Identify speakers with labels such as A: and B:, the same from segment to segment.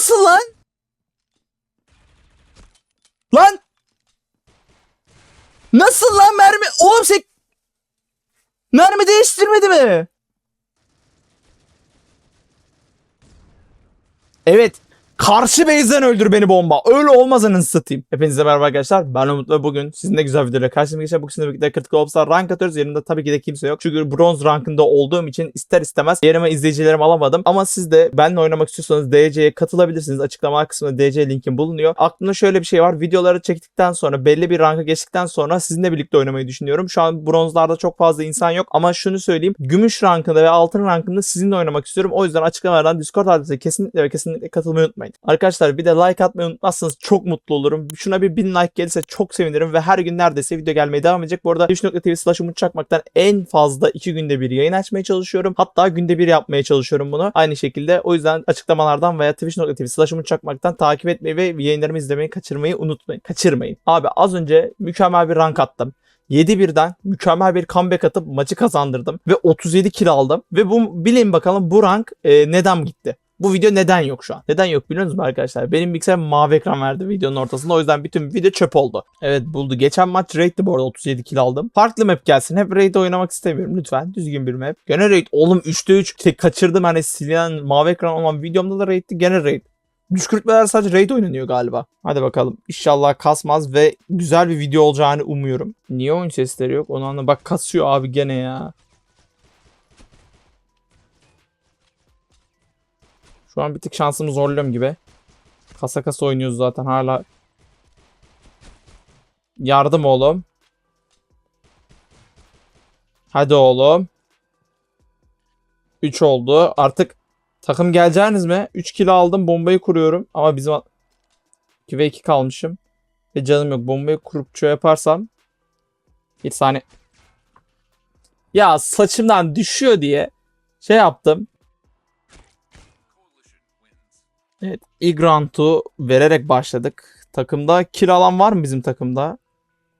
A: Nasıl lan? Lan! Nasıl lan mermi? Oğlum sen... Mermi değiştirmedi mi? Evet. Karşı base'den öldür beni bomba. Öyle olmaz anasını satayım. Hepinize merhaba arkadaşlar. Ben Umut ve bugün sizinle güzel videoyla karşınıza geçeceğim. Bugün sizinle birlikte Critical Ops'ta rank atıyoruz. Yanımda tabii ki de kimse yok. Çünkü bronz rankında olduğum için ister istemez yerime izleyicilerimi alamadım. Ama siz de benimle oynamak istiyorsanız DC'ye katılabilirsiniz. Açıklama kısmında DC linkim bulunuyor. Aklımda şöyle bir şey var. Videoları çektikten sonra belli bir ranka geçtikten sonra sizinle birlikte oynamayı düşünüyorum. Şu an bronzlarda çok fazla insan yok. Ama şunu söyleyeyim. Gümüş rankında ve altın rankında sizinle oynamak istiyorum. O yüzden açıklamalardan Discord adresine kesinlikle ve kesinlikle katılmayı unutmayın. Arkadaşlar bir de like atmayı unutmazsanız çok mutlu olurum. Şuna bir 1000 like gelirse çok sevinirim ve her gün neredeyse video gelmeye devam edecek. Bu arada twitch.tv slash Umut en fazla 2 günde bir yayın açmaya çalışıyorum. Hatta günde bir yapmaya çalışıyorum bunu. Aynı şekilde o yüzden açıklamalardan veya twitch.tv slash Umut takip etmeyi ve yayınlarımı izlemeyi kaçırmayı unutmayın. Kaçırmayın. Abi az önce mükemmel bir rank attım. 7-1'den mükemmel bir comeback atıp maçı kazandırdım ve 37 kill aldım. Ve bu bilin bakalım bu rank e, neden gitti? Bu video neden yok şu an? Neden yok biliyor musunuz arkadaşlar? Benim bilgisayar mavi ekran verdi videonun ortasında. O yüzden bütün video çöp oldu. Evet buldu. Geçen maç raid'di bu arada 37 kill aldım. Farklı map gelsin. Hep raid oynamak istemiyorum lütfen. Düzgün bir map. Gene raid. Oğlum 3'te 3 tek kaçırdım hani silen mavi ekran olan videomda da raid'ti. Gene raid. Düşkürtmeler sadece raid oynanıyor galiba. Hadi bakalım. İnşallah kasmaz ve güzel bir video olacağını umuyorum. Niye oyun sesleri yok? Onu anla. Bak kasıyor abi gene ya. Şu an bir tık şansımı zorluyorum gibi. Kasa kasa oynuyoruz zaten hala. Yardım oğlum. Hadi oğlum. 3 oldu. Artık takım geleceğiniz mi? 3 kilo aldım. Bombayı kuruyorum. Ama bizim 2 ve 2 kalmışım. Ve canım yok. Bombayı kurup çöğe yaparsam bir saniye. Ya saçımdan düşüyor diye şey yaptım. Evet. round'u vererek başladık. Takımda kill alan var mı bizim takımda?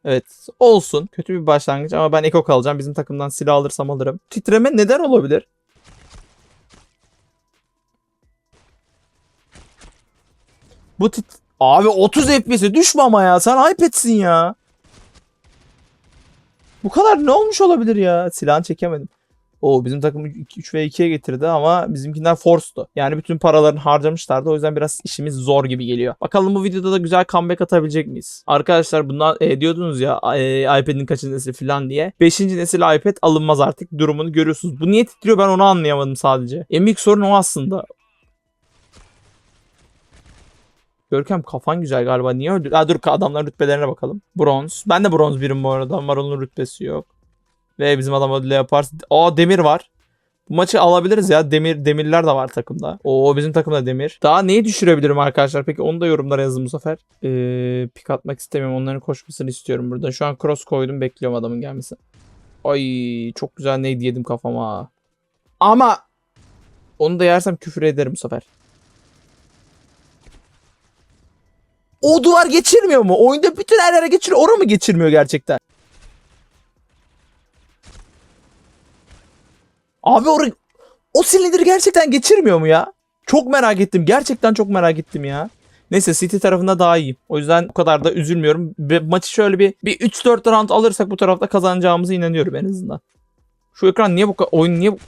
A: Evet. Olsun. Kötü bir başlangıç ama ben Eko kalacağım. Bizim takımdan silah alırsam alırım. Titreme neden olabilir? Bu tit... Abi 30 FPS'e düşme ama ya. Sen iPad'sin ya. Bu kadar ne olmuş olabilir ya? Silahını çekemedim. O bizim takım 3 ve 2'ye getirdi ama bizimkiler force'tu. Yani bütün paralarını harcamışlardı. O yüzden biraz işimiz zor gibi geliyor. Bakalım bu videoda da güzel comeback atabilecek miyiz? Arkadaşlar bundan e, diyordunuz ya e, iPad'in kaçıncı nesil falan diye. 5. nesil iPad alınmaz artık. Durumunu görüyorsunuz. Bu niye titriyor ben onu anlayamadım sadece. En büyük sorun o aslında. Görkem kafan güzel galiba. Niye öldü? Ha, dur adamların rütbelerine bakalım. Bronz. Ben de bronz birim bu arada. Marul'un rütbesi yok. Ve bizim adam ödüle yaparsa. Aa demir var. Bu maçı alabiliriz ya. Demir demirler de var takımda. Oo bizim takımda demir. Daha neyi düşürebilirim arkadaşlar? Peki onu da yorumlara yazın bu sefer. Ee, pik atmak istemiyorum. Onların koşmasını istiyorum burada. Şu an cross koydum. Bekliyorum adamın gelmesini. Ay çok güzel neydi yedim kafama. Ama onu da yersem küfür ederim bu sefer. O duvar geçirmiyor mu? Oyunda bütün her yere geçiriyor. Oraya mı geçirmiyor gerçekten? Abi orayı o silindir gerçekten geçirmiyor mu ya? Çok merak ettim. Gerçekten çok merak ettim ya. Neyse City tarafında daha iyi. O yüzden bu kadar da üzülmüyorum. Ve maçı şöyle bir bir 3-4 round alırsak bu tarafta kazanacağımızı inanıyorum en azından. Şu ekran niye bu kadar oyun niye bu...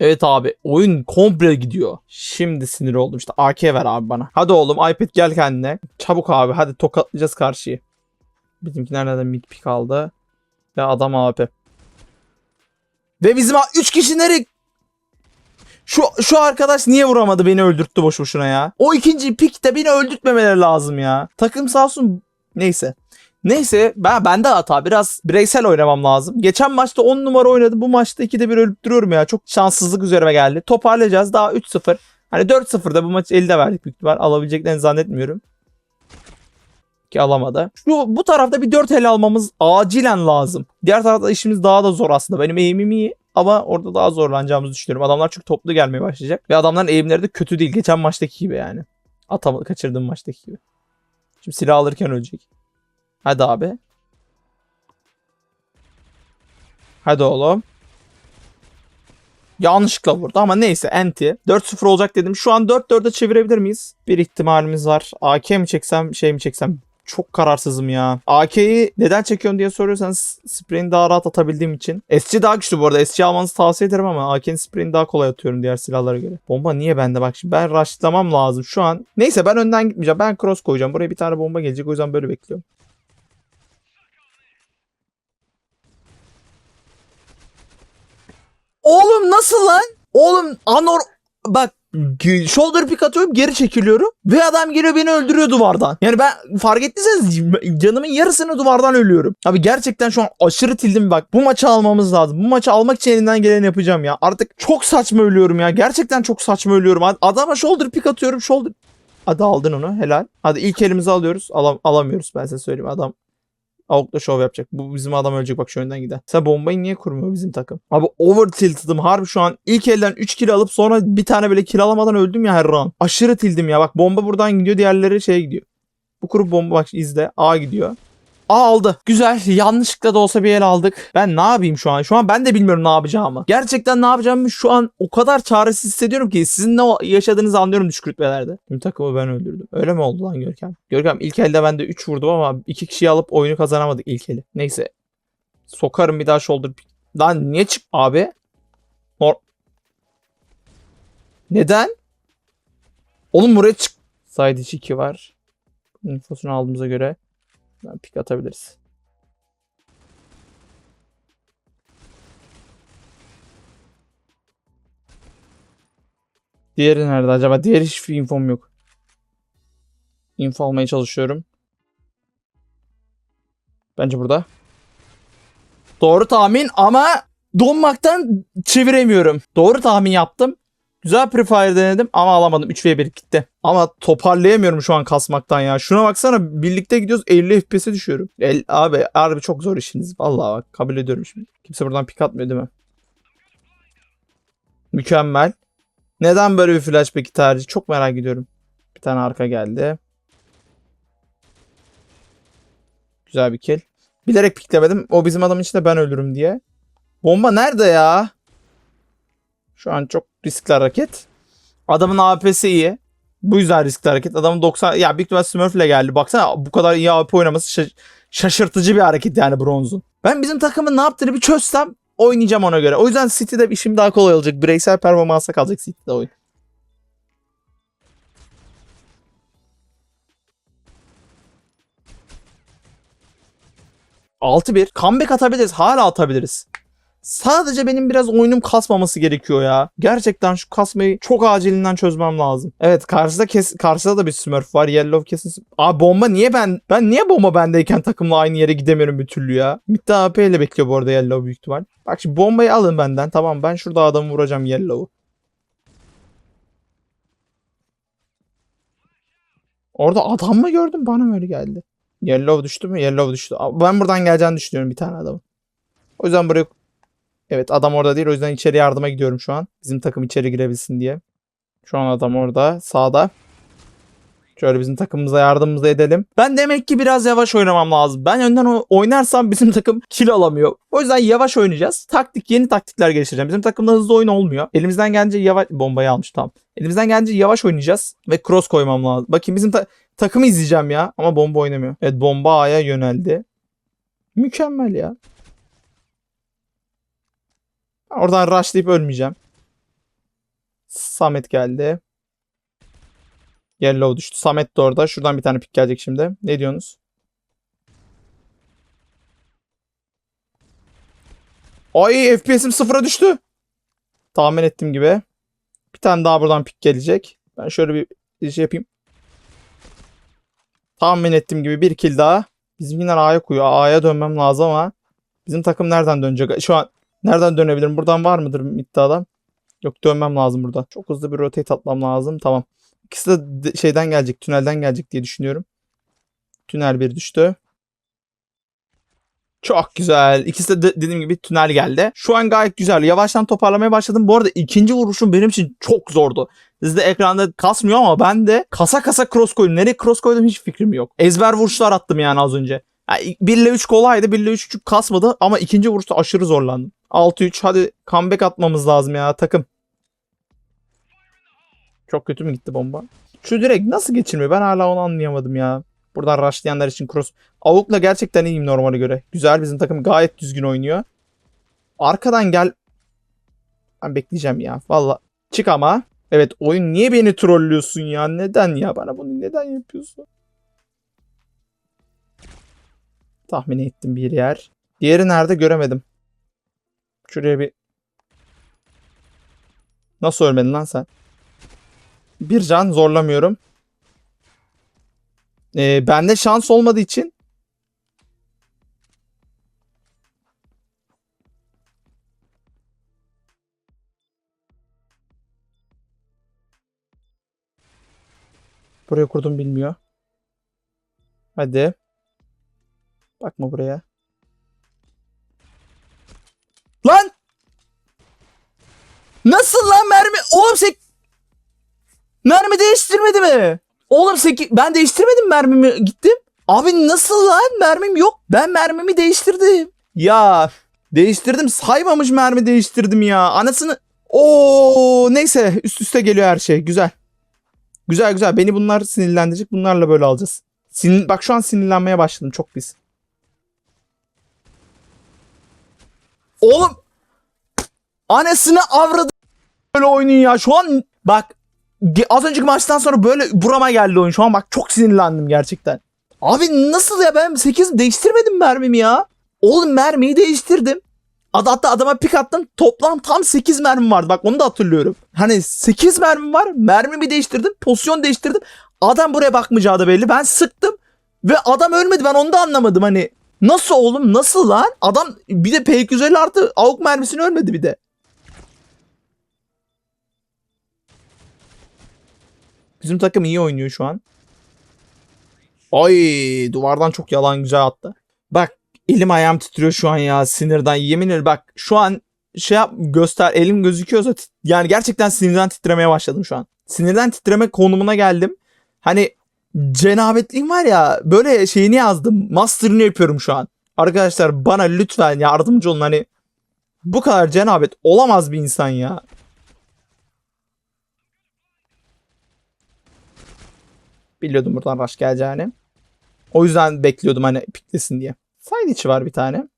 A: Evet abi oyun komple gidiyor. Şimdi sinir oldum işte AK ver abi bana. Hadi oğlum iPad gel kendine. Çabuk abi hadi tokatlayacağız karşıyı. Bizimkiler nereden mid pick aldı. Ve adam AP. Ve bizim 3 kişi nereye... Şu, şu arkadaş niye vuramadı beni öldürttü boş boşuna ya. O ikinci pikte beni öldürtmemeleri lazım ya. Takım sağ olsun. Neyse. Neyse ben bende hata biraz bireysel oynamam lazım. Geçen maçta 10 numara oynadım. Bu maçta 2'de 1 ölüp duruyorum ya. Çok şanssızlık üzerime geldi. Toparlayacağız. Daha 3-0. Hani 4-0'da bu maçı elde verdik büyük ihtimal. Alabileceklerini zannetmiyorum. Ki alamadı. Şu, bu tarafta bir 4 el almamız acilen lazım. Diğer tarafta işimiz daha da zor aslında. Benim eğimim iyi ama orada daha zorlanacağımızı düşünüyorum. Adamlar çünkü toplu gelmeye başlayacak. Ve adamların eğimleri de kötü değil. Geçen maçtaki gibi yani. Atamadı kaçırdığım maçtaki gibi. Şimdi silah alırken ölecek. Hadi abi. Hadi oğlum. Yanlışlıkla vurdu ama neyse enti. 4-0 olacak dedim. Şu an 4-4'e çevirebilir miyiz? Bir ihtimalimiz var. AK mi çeksem şey mi çeksem? Çok kararsızım ya. AK'yi neden çekiyorum diye soruyorsanız spreyini daha rahat atabildiğim için. SC daha güçlü bu arada. SC almanızı tavsiye ederim ama AK'nin spreyini daha kolay atıyorum diğer silahlara göre. Bomba niye bende bak şimdi ben rushlamam lazım şu an. Neyse ben önden gitmeyeceğim. Ben cross koyacağım. Buraya bir tane bomba gelecek o yüzden böyle bekliyorum. Oğlum nasıl lan? Oğlum anor... Bak shoulder pick atıyorum geri çekiliyorum ve adam geliyor beni öldürüyor duvardan. Yani ben fark ettiyseniz canımın yarısını duvardan ölüyorum. Abi gerçekten şu an aşırı tildim bak. Bu maçı almamız lazım. Bu maçı almak için elinden geleni yapacağım ya. Artık çok saçma ölüyorum ya. Gerçekten çok saçma ölüyorum. Ad- Adama shoulder pick atıyorum shoulder... Hadi aldın onu helal. Hadi ilk elimizi alıyoruz. Alam alamıyoruz ben size söyleyeyim. Adam Avukla şov yapacak. Bu bizim adam ölecek bak şu önden gider. Sen bombayı niye kurmuyor bizim takım? Abi over tilted'ım harbi şu an. ilk elden 3 kill alıp sonra bir tane bile kill alamadan öldüm ya her round. Aşırı tildim ya. Bak bomba buradan gidiyor diğerleri şeye gidiyor. Bu kurup bomba bak izle. A gidiyor. A aldı. Güzel. Yanlışlıkla da olsa bir el aldık. Ben ne yapayım şu an? Şu an ben de bilmiyorum ne yapacağımı. Gerçekten ne yapacağımı şu an o kadar çaresiz hissediyorum ki sizin ne yaşadığınızı anlıyorum düşük rütbelerde. Tüm takımı ben öldürdüm. Öyle mi oldu lan Görkem? Görkem ilk elde ben de 3 vurdum ama iki kişiyi alıp oyunu kazanamadık ilk eli. Neyse. Sokarım bir daha shoulder. Lan niye çık abi? Nor Neden? Oğlum buraya çık. Side içi 2 var. Infosunu aldığımıza göre ben pik atabiliriz. Diğeri nerede acaba? Diğer hiçbir infom yok. Info almaya çalışıyorum. Bence burada. Doğru tahmin ama donmaktan çeviremiyorum. Doğru tahmin yaptım. Güzel prefire denedim ama alamadım. 3v1 gitti. Ama toparlayamıyorum şu an kasmaktan ya. Şuna baksana birlikte gidiyoruz 50 FPS'e düşüyorum. El, abi harbi çok zor işiniz. Vallahi bak kabul ediyorum şimdi. Kimse buradan pik atmıyor değil mi? Mükemmel. Neden böyle bir flashback tercih? Çok merak ediyorum. Bir tane arka geldi. Güzel bir kill. Bilerek piklemedim. O bizim adamın içinde ben ölürüm diye. Bomba nerede ya? Şu an çok riskli hareket. Adamın AP'si iyi. Bu yüzden riskli hareket. Adamın 90... Ya büyük ihtimal Smurf'le geldi. Baksana bu kadar iyi AP oynaması şaş- şaşırtıcı bir hareket yani bronzun. Ben bizim takımın ne yaptığını bir çözsem oynayacağım ona göre. O yüzden City'de işim daha kolay olacak. Bireysel performansa kalacak City'de oyun. Altı bir. Comeback atabiliriz. Hala atabiliriz. Sadece benim biraz oyunum kasmaması gerekiyor ya. Gerçekten şu kasmayı çok acilinden çözmem lazım. Evet karşıda kes karşıda da bir Smurf var. Yellow kesin. Abi bomba niye ben ben niye bomba bendeyken takımla aynı yere gidemiyorum bir türlü ya. Midde AP ile bekliyor bu arada Yellow büyük ihtimal. Bak şimdi bombayı alın benden. Tamam ben şurada adamı vuracağım Yellow'u. Orada adam mı gördüm? Bana öyle geldi? Yellow düştü mü? Yellow düştü. Aa, Ben buradan geleceğini düşünüyorum bir tane adamın. O yüzden buraya Evet adam orada değil o yüzden içeri yardıma gidiyorum şu an. Bizim takım içeri girebilsin diye. Şu an adam orada sağda. Şöyle bizim takımımıza yardımımızı edelim. Ben demek ki biraz yavaş oynamam lazım. Ben önden oynarsam bizim takım kill alamıyor. O yüzden yavaş oynayacağız. Taktik yeni taktikler geliştireceğim. Bizim takımda hızlı oyun olmuyor. Elimizden gelince yavaş bombayı almış tamam. Elimizden gelince yavaş oynayacağız ve cross koymam lazım. Bakayım bizim ta- takımı izleyeceğim ya ama bomba oynamıyor. Evet bomba A'ya yöneldi. Mükemmel ya. Oradan rushlayıp ölmeyeceğim. Samet geldi. Yellow düştü. Samet de orada. Şuradan bir tane pik gelecek şimdi. Ne diyorsunuz? Ay FPS'im sıfıra düştü. Tahmin ettiğim gibi. Bir tane daha buradan pik gelecek. Ben şöyle bir şey yapayım. Tahmin ettiğim gibi bir kill daha. Bizimkiler A'ya koyuyor. A'ya dönmem lazım ama bizim takım nereden dönecek? Şu an Nereden dönebilirim? Buradan var mıdır midde adam? Yok dönmem lazım burada. Çok hızlı bir rotate atmam lazım. Tamam. İkisi de de- şeyden gelecek. Tünelden gelecek diye düşünüyorum. Tünel bir düştü. Çok güzel. İkisi de- dediğim gibi tünel geldi. Şu an gayet güzel. Yavaştan toparlamaya başladım. Bu arada ikinci vuruşum benim için çok zordu. Sizde ekranda kasmıyor ama ben de kasa kasa cross koydum. Nereye cross koydum hiç fikrim yok. Ezber vuruşlar attım yani az önce. Yani 1 ile 3 kolaydı. 1 ile 3 çok kasmadı ama ikinci vuruşta aşırı zorlandım. 6-3 hadi comeback atmamız lazım ya takım. Çok kötü mü gitti bomba? Şu direkt nasıl geçirmiyor? Ben hala onu anlayamadım ya. Buradan rushlayanlar için cross. Avuk'la gerçekten iyiyim normale göre. Güzel bizim takım gayet düzgün oynuyor. Arkadan gel. Ben bekleyeceğim ya. Valla. Çık ama. Evet oyun niye beni trollüyorsun ya? Neden ya? Bana bunu neden yapıyorsun? Tahmin ettim bir yer. Diğeri nerede göremedim. Şuraya bir... Nasıl ölmedin lan sen? Bir can zorlamıyorum. Ee, bende şans olmadığı için Buraya kurdum bilmiyor. Hadi. Bakma buraya. Lan! Nasıl lan mermi? Oğlum sek... Mermi değiştirmedi mi? Oğlum sek... Ben değiştirmedim mermimi. Gittim. Abi nasıl lan? Mermim yok. Ben mermimi değiştirdim. Ya değiştirdim. Saymamış mermi değiştirdim ya. Anasını... Oo neyse üst üste geliyor her şey. Güzel. Güzel güzel. Beni bunlar sinirlendirecek. Bunlarla böyle alacağız. Sin Bak şu an sinirlenmeye başladım. Çok pis. Oğlum anasını avradı böyle oyunun ya. Şu an bak az önceki maçtan sonra böyle burama geldi oyun. Şu an bak çok sinirlendim gerçekten. Abi nasıl ya ben 8 değiştirmedim mermimi ya. Oğlum mermiyi değiştirdim. Ad hatta adama pik attım. Toplam tam 8 mermim vardı. Bak onu da hatırlıyorum. Hani 8 mermim var. Mermimi değiştirdim. Pozisyon değiştirdim. Adam buraya bakmayacağı da belli. Ben sıktım. Ve adam ölmedi. Ben onu da anlamadım. Hani nasıl oğlum? Nasıl lan? Adam bir de P250 artı avuk mermisini ölmedi bir de. Bizim takım iyi oynuyor şu an. Ay duvardan çok yalan güzel attı. Bak elim ayağım titriyor şu an ya sinirden. Yemin ederim bak şu an şey yap göster elim gözüküyorsa yani gerçekten sinirden titremeye başladım şu an. Sinirden titreme konumuna geldim. Hani cenabetliğim var ya böyle şeyini yazdım. Master'ını yapıyorum şu an. Arkadaşlar bana lütfen yardımcı olun hani bu kadar cenabet olamaz bir insan ya. Biliyordum buradan rush geleceğini. O yüzden bekliyordum hani piklesin diye. Side içi var bir tane.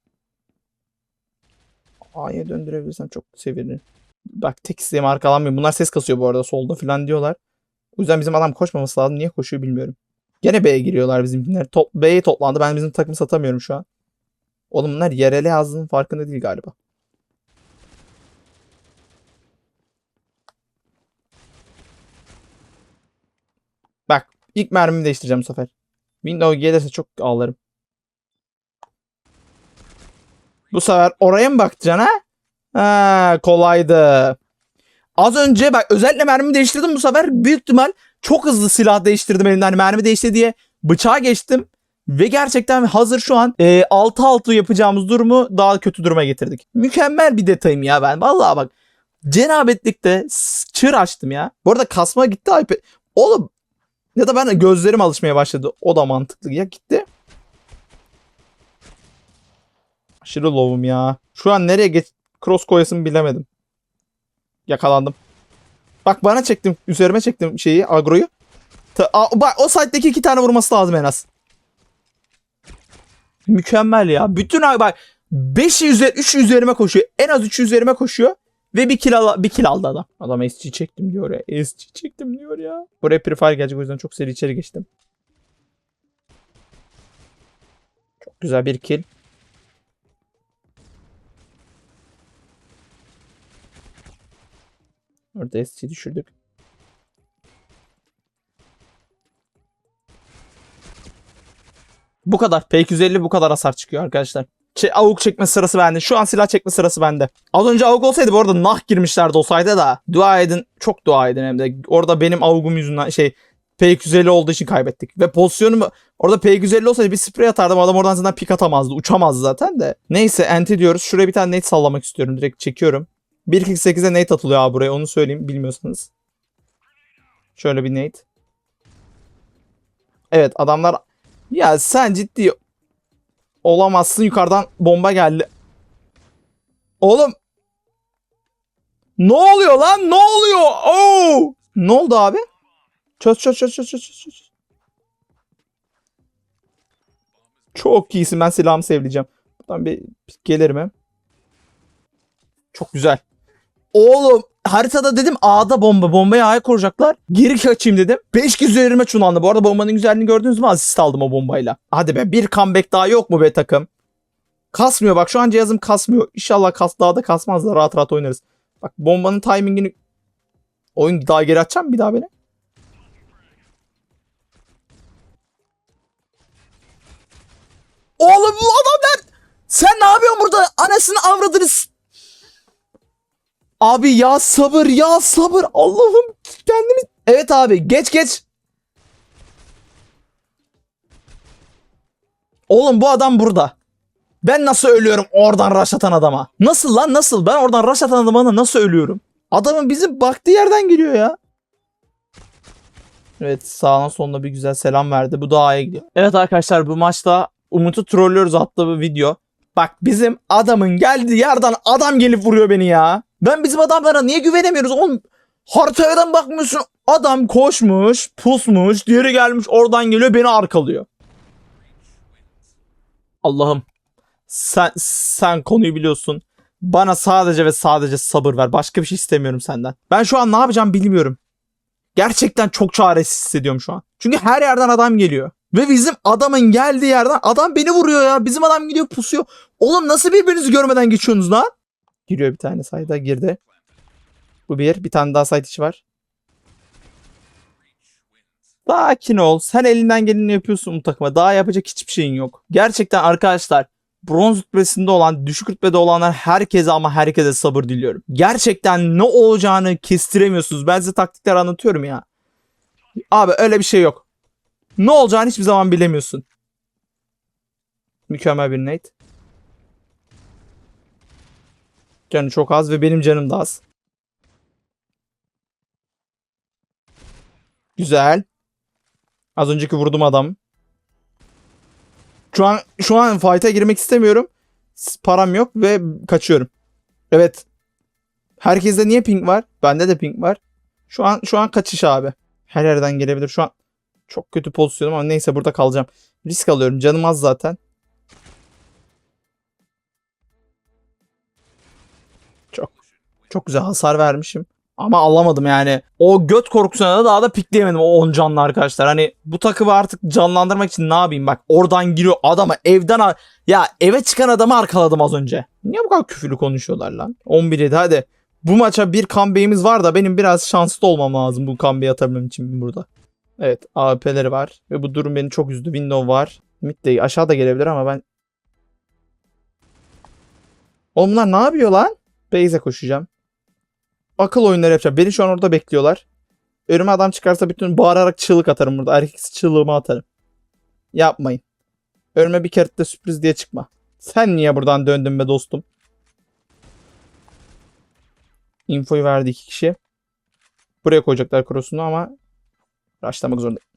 A: A'ya döndürebilirsem çok sevinirim. Bak tek isteğim arkalanmıyor. Bunlar ses kasıyor bu arada solda falan diyorlar. O yüzden bizim adam koşmaması lazım. Niye koşuyor bilmiyorum. Gene B'ye giriyorlar bizimkiler. Top, B'ye toplandı. Ben bizim takımı satamıyorum şu an. Oğlum bunlar yerele yazdığının farkında değil galiba. Bak ilk mermimi değiştireceğim bu sefer. Windows gelirse çok ağlarım. Bu sefer oraya mı bakacaksın ha? Ha kolaydı. Az önce bak özellikle mermi değiştirdim bu sefer büyük ihtimal çok hızlı silah değiştirdim elimden hani mermi değişti diye bıçağa geçtim. Ve gerçekten hazır şu an e, 6-6 yapacağımız durumu daha kötü duruma getirdik. Mükemmel bir detayım ya ben. Vallahi bak cenabetlikte çığır açtım ya. Bu arada kasma gitti. Oğlum ya da ben gözlerim alışmaya başladı. O da mantıklı. Ya gitti. Aşırı low'um ya. Şu an nereye geç cross koyasım bilemedim. Yakalandım. Bak bana çektim. Üzerime çektim şeyi agroyu. Bak o site'deki iki tane vurması lazım en az. Mükemmel ya. Bütün ay bak 5 üzeri 3 üzerime koşuyor. En az 3 üzerime koşuyor. Ve bir kill, al bir kill aldı adam. Adam SG çektim diyor ya. SG çektim diyor ya. Buraya Prefire gelecek o yüzden çok seri içeri geçtim. Çok güzel bir kill. Orada SG düşürdük. Bu kadar. P250 bu kadar hasar çıkıyor arkadaşlar. Şey, avuk çekme sırası bende. Şu an silah çekme sırası bende. Az önce avuk olsaydı bu arada nah girmişlerdi o sayede da. Dua edin. Çok dua edin hem de. Orada benim avugum yüzünden şey P250 olduğu için kaybettik. Ve pozisyonumu orada P250 olsaydı bir sprey atardım. Adam oradan zaten pik atamazdı. Uçamazdı zaten de. Neyse enti diyoruz. Şuraya bir tane nate sallamak istiyorum. Direkt çekiyorum. 1.48'e nate atılıyor abi buraya. Onu söyleyeyim bilmiyorsanız. Şöyle bir nate. Evet adamlar ya sen ciddi Olamazsın yukarıdan bomba geldi. Oğlum. Ne oluyor lan? Ne oluyor? Oo! Ne oldu abi? Çöz çöz çöz çöz çöz çöz. Çok iyisin. Ben silahımı sevleyeceğim. Buradan bir gelirim hem. Çok güzel. Oğlum haritada dedim A'da bomba. Bombayı A'ya kuracaklar. Geri kaçayım dedim. 5 kez üzerime çulandı. Bu arada bombanın güzelliğini gördünüz mü? Asist aldım o bombayla. Hadi be bir comeback daha yok mu be takım? Kasmıyor bak şu an cihazım kasmıyor. İnşallah kas daha da kasmaz da rahat rahat oynarız. Bak bombanın timingini oyun daha geri açacağım bir daha beni. Oğlum bu adam der. Sen ne yapıyorsun burada? Anasını avradını s- Abi ya sabır ya sabır. Allah'ım kendimi... Evet abi geç geç. Oğlum bu adam burada. Ben nasıl ölüyorum oradan rush atan adama? Nasıl lan nasıl? Ben oradan rush atan adama nasıl ölüyorum? Adamın bizim baktığı yerden geliyor ya. Evet sağına sonunda bir güzel selam verdi. Bu daha iyi gidiyor. Evet arkadaşlar bu maçta Umut'u trollüyoruz attığı bir video. Bak bizim adamın geldiği yerden adam gelip vuruyor beni ya. Ben bizim adamlara niye güvenemiyoruz oğlum? Haritadan bakmıyorsun. Adam koşmuş, pusmuş, diğeri gelmiş oradan geliyor beni arkalıyor. Allah'ım. Sen sen konuyu biliyorsun. Bana sadece ve sadece sabır ver. Başka bir şey istemiyorum senden. Ben şu an ne yapacağım bilmiyorum. Gerçekten çok çaresiz hissediyorum şu an. Çünkü her yerden adam geliyor. Ve bizim adamın geldiği yerden adam beni vuruyor ya. Bizim adam gidiyor pusuyor. Oğlum nasıl birbirinizi görmeden geçiyorsunuz lan? Giriyor bir tane sayda girdi. Bu bir. Bir tane daha site içi var. Sakin ol. Sen elinden geleni yapıyorsun bu takıma. Daha yapacak hiçbir şeyin yok. Gerçekten arkadaşlar bronz rütbesinde olan, düşük rütbede olanlar herkese ama herkese sabır diliyorum. Gerçekten ne olacağını kestiremiyorsunuz. Ben size taktikler anlatıyorum ya. Abi öyle bir şey yok. Ne olacağını hiçbir zaman bilemiyorsun. Mükemmel bir nade. Canı çok az ve benim canım da az. Güzel. Az önceki vurdum adam. Şu an şu an fight'a girmek istemiyorum. Param yok ve kaçıyorum. Evet. Herkeste niye ping var? Bende de ping var. Şu an şu an kaçış abi. Her yerden gelebilir. Şu an çok kötü pozisyonum ama neyse burada kalacağım. Risk alıyorum. Canım az zaten. Çok güzel hasar vermişim. Ama alamadım yani. O göt korkusuna da daha da pikleyemedim o 10 canlı arkadaşlar. Hani bu takımı artık canlandırmak için ne yapayım? Bak oradan giriyor adama evden ya eve çıkan adamı arkaladım az önce. Niye bu kadar küfürlü konuşuyorlar lan? 11 7 hadi. Bu maça bir comeback'imiz var da benim biraz şanslı olmam lazım bu comeback'i atabilmem için burada. Evet AWP'leri var ve bu durum beni çok üzdü. Window var. Mid de aşağıda gelebilir ama ben Oğlum ne yapıyor lan? Base'e koşacağım. Akıl oyunları yapacağım. Beni şu an orada bekliyorlar. Önüme adam çıkarsa bütün bağırarak çığlık atarım burada. Erkeksi çığlığımı atarım. Yapmayın. Önüme bir kere de sürpriz diye çıkma. Sen niye buradan döndün be dostum? Infoyu verdi iki kişi. Buraya koyacaklar krosunu ama rushlamak zorundayım.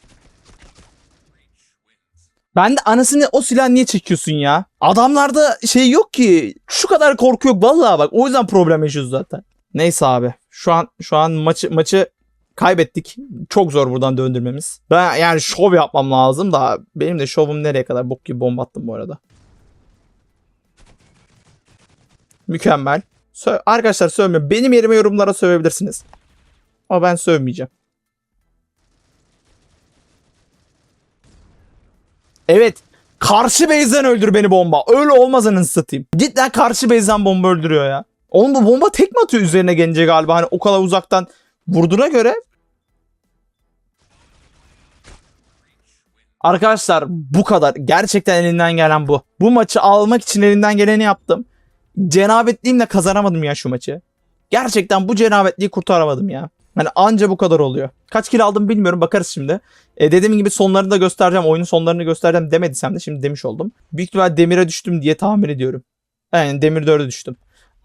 A: Ben de anasını o silah niye çekiyorsun ya? Adamlarda şey yok ki. Şu kadar korku yok vallahi bak. O yüzden problem yaşıyoruz zaten. Neyse abi. Şu an şu an maçı maçı kaybettik. Çok zor buradan döndürmemiz. Ben yani şov yapmam lazım da benim de şovum nereye kadar bok gibi bomba attım bu arada. Mükemmel. Sö- Arkadaşlar sövmüyorum. Benim yerime yorumlara sövebilirsiniz. Ama ben sövmeyeceğim. Evet. Karşı base'den öldür beni bomba. Öyle olmaz anasını satayım. Cidden karşı base'den bomba öldürüyor ya. Oğlum bu bomba tek mi atıyor üzerine gelince galiba? Hani o kadar uzaktan vurduğuna göre. Arkadaşlar bu kadar. Gerçekten elinden gelen bu. Bu maçı almak için elinden geleni yaptım. Cenabetliğimle kazanamadım ya şu maçı. Gerçekten bu cenabetliği kurtaramadım ya. Hani anca bu kadar oluyor. Kaç kill aldım bilmiyorum bakarız şimdi. E, dediğim gibi sonlarını da göstereceğim. Oyunun sonlarını göstereceğim demediysem de şimdi demiş oldum. Büyük ihtimal demire düştüm diye tahmin ediyorum. Yani demir 4'e düştüm.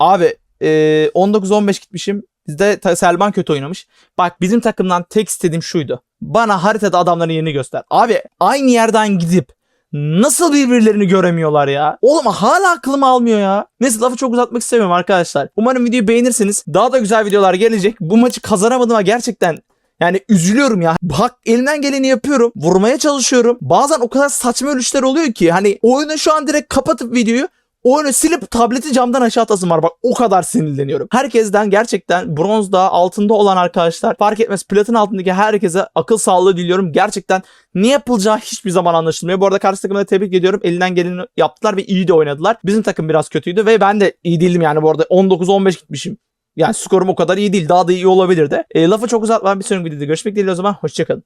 A: Abi e, 19-15 gitmişim. Bizde Selman kötü oynamış. Bak bizim takımdan tek istediğim şuydu. Bana haritada adamların yerini göster. Abi aynı yerden gidip Nasıl birbirlerini göremiyorlar ya? Oğlum hala aklım almıyor ya. Neyse lafı çok uzatmak istemiyorum arkadaşlar. Umarım videoyu beğenirsiniz. Daha da güzel videolar gelecek. Bu maçı kazanamadığıma gerçekten yani üzülüyorum ya. Bak elimden geleni yapıyorum. Vurmaya çalışıyorum. Bazen o kadar saçma ölüşler oluyor ki. Hani oyunu şu an direkt kapatıp videoyu oyunu silip tableti camdan aşağı atasım var. Bak o kadar sinirleniyorum. Herkesten gerçekten bronzda altında olan arkadaşlar fark etmez platin altındaki herkese akıl sağlığı diliyorum. Gerçekten ne yapılacağı hiçbir zaman anlaşılmıyor. Bu arada karşı takımda tebrik ediyorum. Elinden geleni yaptılar ve iyi de oynadılar. Bizim takım biraz kötüydü ve ben de iyi değildim yani bu arada 19-15 gitmişim. Yani skorum o kadar iyi değil. Daha da iyi olabilirdi. E, lafı çok uzatmam. Bir sonraki videoda görüşmek dileğiyle o zaman. Hoşçakalın.